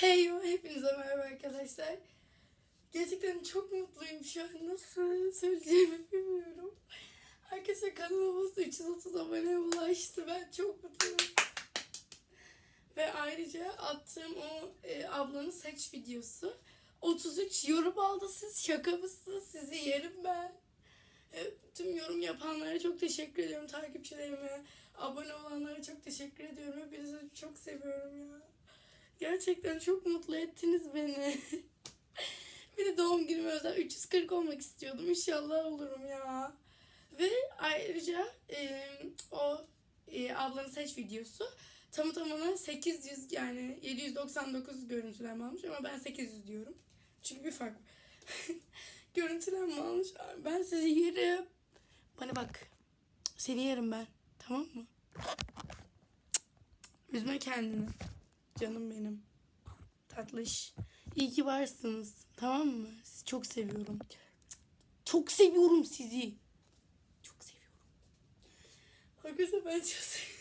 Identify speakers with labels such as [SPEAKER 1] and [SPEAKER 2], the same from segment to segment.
[SPEAKER 1] Hey hepinize merhaba arkadaşlar. Gerçekten çok mutluyum şu an. Nasıl söyleyeceğimi bilmiyorum. Arkadaşlar kanalımız 330 aboneye ulaştı. Ben çok mutluyum. Ve ayrıca attığım o e, ablanın seç videosu 33 yorum aldı. Siz şaka mısınız? Sizi yerim ben. E, tüm yorum yapanlara çok teşekkür ediyorum. Takipçilerime, abone olanlara çok teşekkür ediyorum. Hepinizi çok seviyorum ya. Gerçekten çok mutlu ettiniz beni. bir de doğum günüme özel 340 olmak istiyordum. İnşallah olurum ya. Ve ayrıca e, o e, ablanın seç videosu tamı tamına 800 yani 799 görüntülenme almış ama ben 800 diyorum. Çünkü bir fark görüntülenme almış. Ben sizi yerim. Bana bak. Seni yerim ben. Tamam mı? Üzme kendini. Canım benim. Tatlış. İyi ki varsınız. Tamam mı? Sizi çok seviyorum. Çok seviyorum sizi. Çok seviyorum. Arkadaşlar ben çok seviyorum.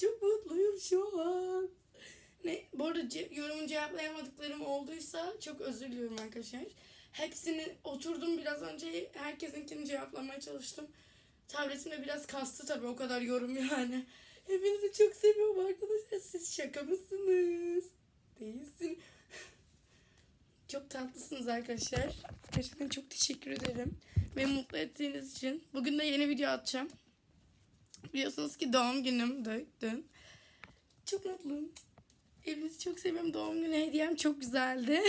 [SPEAKER 1] çok mutluyum şu an. Ne, bu arada ce- yorumu cevaplayamadıklarım olduysa çok özür diliyorum arkadaşlar. Hepsini oturdum biraz önce herkesinkini cevaplamaya çalıştım. Tabletimde biraz kastı tabii o kadar yorum yani. Hepinizi çok seviyorum arkadaşlar. Siz şaka mısınız? Değilsin. Çok tatlısınız arkadaşlar. Gerçekten çok teşekkür ederim. Beni mutlu ettiğiniz için. Bugün de yeni video atacağım. Biliyorsunuz ki doğum günüm dün. Çok mutluyum. Hepinizi çok seviyorum. Doğum günü hediyem çok güzeldi.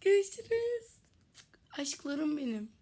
[SPEAKER 1] Görüşürüz. Aşklarım benim.